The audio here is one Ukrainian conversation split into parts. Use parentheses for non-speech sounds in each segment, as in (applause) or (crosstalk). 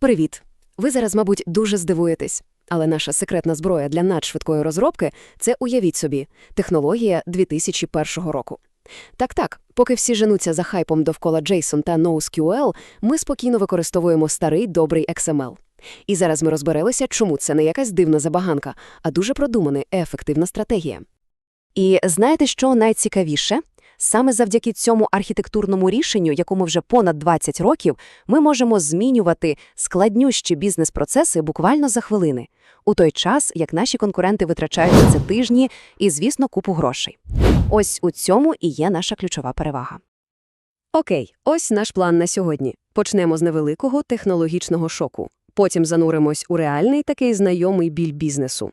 Привіт! Ви зараз, мабуть, дуже здивуєтесь. Але наша секретна зброя для надшвидкої розробки – це, уявіть собі, технологія 2001 року. Так-так, поки всі женуться за хайпом довкола JSON та NoSQL, ми спокійно використовуємо старий добрий XML. І зараз ми розберелися, чому це не якась дивна забаганка, а дуже продумана ефективна стратегія. І знаєте, що найцікавіше? Саме завдяки цьому архітектурному рішенню, якому вже понад 20 років, ми можемо змінювати складнющі бізнес-процеси буквально за хвилини, у той час, як наші конкуренти витрачають це тижні і, звісно, купу грошей. Ось у цьому і є наша ключова перевага. Окей, ось наш план на сьогодні. Почнемо з невеликого технологічного шоку. Потім зануримось у реальний такий знайомий біль бізнесу.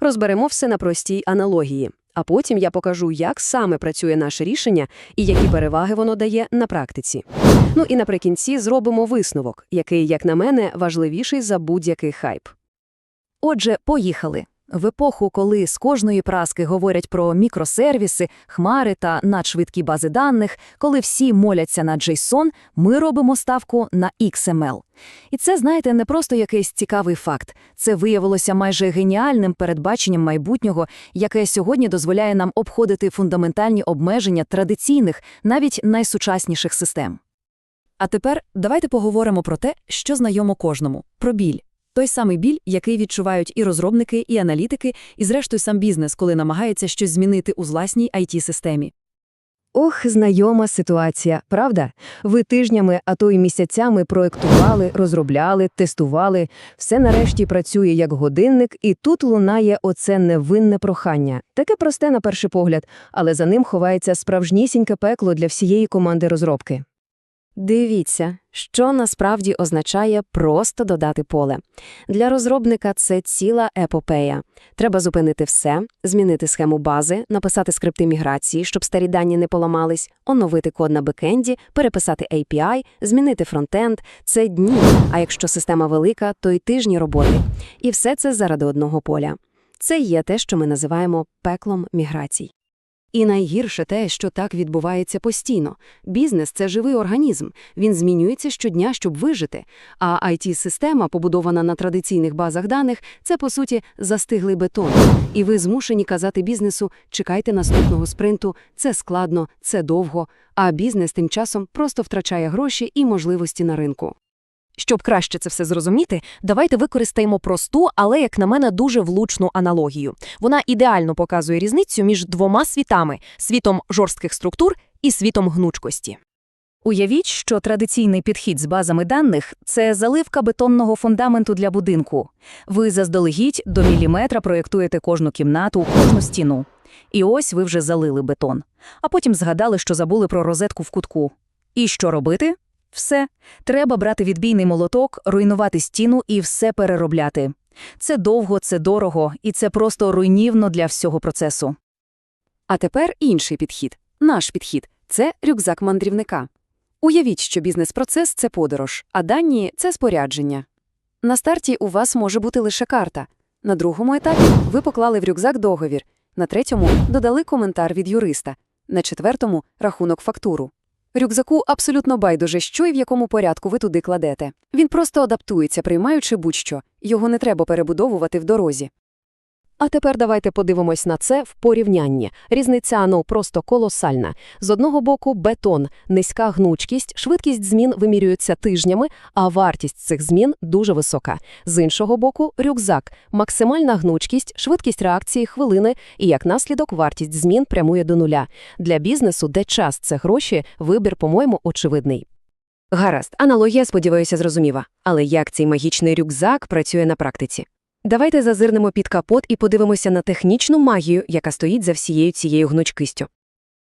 Розберемо все на простій аналогії. А потім я покажу, як саме працює наше рішення і які переваги воно дає на практиці. Ну і наприкінці зробимо висновок, який, як на мене, важливіший за будь-який хайп. Отже, поїхали. В епоху, коли з кожної праски говорять про мікросервіси, хмари та надшвидкі бази даних, коли всі моляться на JSON, ми робимо ставку на XML. І це, знаєте, не просто якийсь цікавий факт. Це виявилося майже геніальним передбаченням майбутнього, яке сьогодні дозволяє нам обходити фундаментальні обмеження традиційних, навіть найсучасніших систем. А тепер давайте поговоримо про те, що знайомо кожному – про біль. Той самий біль, який відчувають і розробники, і аналітики, і зрештою сам бізнес, коли намагається щось змінити у власній IT-системі. Ох, знайома ситуація, правда? Ви тижнями, а то й місяцями проектували, розробляли, тестували. Все нарешті працює як годинник, і тут лунає оце невинне прохання. Таке просте на перший погляд, але за ним ховається справжнісіньке пекло для всієї команди розробки. Дивіться, що насправді означає просто додати поле. Для розробника це ціла епопея. Треба зупинити все, змінити схему бази, написати скрипти міграції, щоб старі дані не поламались, оновити код на бекенді, переписати API, змінити фронтенд – це дні, а якщо система велика, то й тижні роботи. І все це заради одного поля. Це є те, що ми називаємо пеклом міграцій. І найгірше те, що так відбувається постійно. Бізнес – це живий організм, він змінюється щодня, щоб вижити. А IT-система, побудована на традиційних базах даних, це, по суті, застиглий бетон. І ви змушені казати бізнесу «чекайте наступного спринту, це складно, це довго», а бізнес тим часом просто втрачає гроші і можливості на ринку. Щоб краще це все зрозуміти, давайте використаємо просту, але, як на мене, дуже влучну аналогію. Вона ідеально показує різницю між двома світами – світом жорстких структур і світом гнучкості. Уявіть, що традиційний підхід з базами даних – це заливка бетонного фундаменту для будинку. Ви заздалегідь до міліметра проєктуєте кожну кімнату, кожну стіну. І ось ви вже залили бетон. А потім згадали, що забули про розетку в кутку. І що робити? Все. Треба брати відбійний молоток, руйнувати стіну і все переробляти. Це довго, це дорого, і це просто руйнівно для всього процесу. А тепер інший підхід. Наш підхід – це рюкзак мандрівника. Уявіть, що бізнес-процес – це подорож, а дані – це спорядження. На старті у вас може бути лише карта. На другому етапі ви поклали в рюкзак договір, на третьому – додали коментар від юриста, на четвертому – рахунок фактуру. Рюкзаку абсолютно байдуже, що і в якому порядку ви туди кладете. Він просто адаптується, приймаючи будь-що. Його не треба перебудовувати в дорозі. А тепер давайте подивимось на це в порівнянні. Різниця, ну, просто колосальна. З одного боку – бетон, низька гнучкість, швидкість змін вимірюється тижнями, а вартість цих змін дуже висока. З іншого боку – рюкзак, максимальна гнучкість, швидкість реакції хвилини і, як наслідок, вартість змін прямує до нуля. Для бізнесу, де час – це гроші, вибір, по-моєму, очевидний. Гаразд, аналогія, сподіваюся, зрозуміла. Але як цей магічний рюкзак працює на практиці? Давайте зазирнемо під капот і подивимося на технічну магію, яка стоїть за всією цією гнучкістю.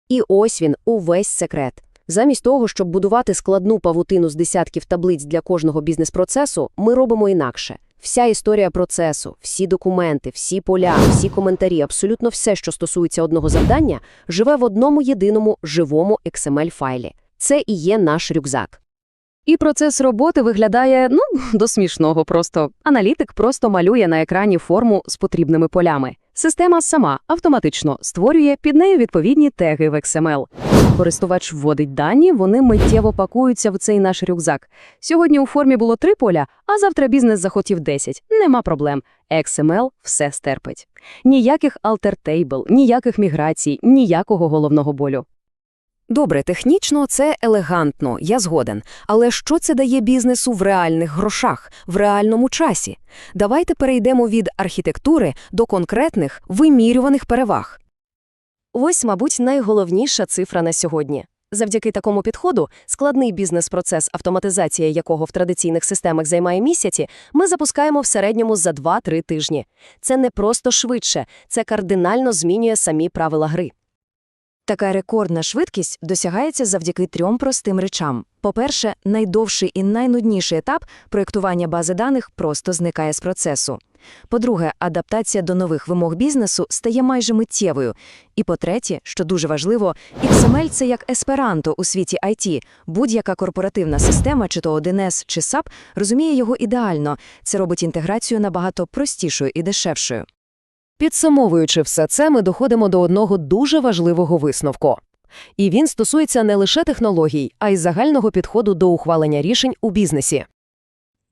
І ось він, увесь секрет. Замість того, щоб будувати складну павутину з десятків таблиць для кожного бізнес-процесу, ми робимо інакше. Вся історія процесу, всі документи, всі поля, всі коментарі, абсолютно все, що стосується одного завдання, живе в одному єдиному живому XML-файлі. Це і є наш рюкзак. І процес роботи виглядає, ну, (laughs) до смішного просто. Аналітик просто малює на екрані форму з потрібними полями. Система сама автоматично створює під нею відповідні теги в XML. Користувач вводить дані, вони миттєво пакуються в цей наш рюкзак. Сьогодні у формі було три поля, а завтра бізнес захотів 10. Нема проблем. XML все стерпить. Ніяких алтертейбл, ніяких міграцій, ніякого головного болю. Добре, технічно це елегантно, я згоден. Але що це дає бізнесу в реальних грошах, в реальному часі? Давайте перейдемо від архітектури до конкретних вимірюваних переваг. Ось, мабуть, найголовніша цифра на сьогодні. Завдяки такому підходу, складний бізнес-процес, автоматизація якого в традиційних системах займає місяці, ми запускаємо в середньому за 2-3 тижні. Це не просто швидше, це кардинально змінює самі правила гри. Така рекордна швидкість досягається завдяки трьом простим речам. По-перше, найдовший і найнудніший етап проєктування бази даних просто зникає з процесу. По-друге, адаптація до нових вимог бізнесу стає майже миттєвою. І по-третє, що дуже важливо, XML – це як есперанто у світі IT. Будь-яка корпоративна система, чи то 1С, чи SAP, розуміє його ідеально. Це робить інтеграцію набагато простішою і дешевшою. Підсумовуючи все це, ми доходимо до одного дуже важливого висновку. І він стосується не лише технологій, а й загального підходу до ухвалення рішень у бізнесі.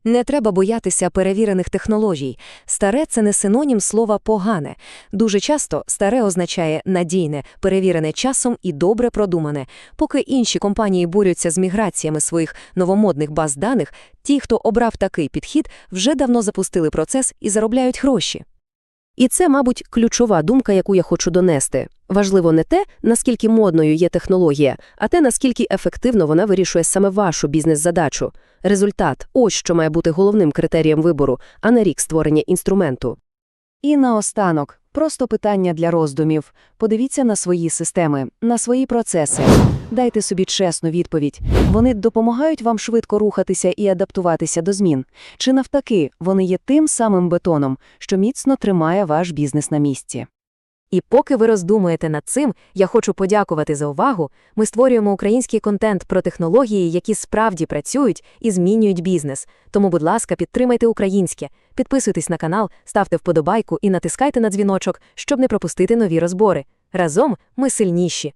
Не треба боятися перевірених технологій. Старе – це не синонім слова «погане». Дуже часто старе означає надійне, перевірене часом і добре продумане. Поки інші компанії борються з міграціями своїх новомодних баз даних, ті, хто обрав такий підхід, вже давно запустили процес і заробляють гроші. І це, мабуть, ключова думка, яку я хочу донести. Важливо не те, наскільки модною є технологія, а те, наскільки ефективно вона вирішує саме вашу бізнес-задачу. Результат – ось що має бути головним критерієм вибору, а не рік створення інструменту. І наостанок, просто питання для роздумів. Подивіться на свої системи, на свої процеси. Дайте собі чесну відповідь. Вони допомагають вам швидко рухатися і адаптуватися до змін. Чи навпаки, вони є тим самим бетоном, що міцно тримає ваш бізнес на місці. І поки ви роздумуєте над цим, я хочу подякувати за увагу. Ми створюємо український контент про технології, які справді працюють і змінюють бізнес. Тому, будь ласка, підтримайте українське, підписуйтесь на канал, ставте вподобайку і натискайте на дзвіночок, щоб не пропустити нові розбори. Разом ми сильніші.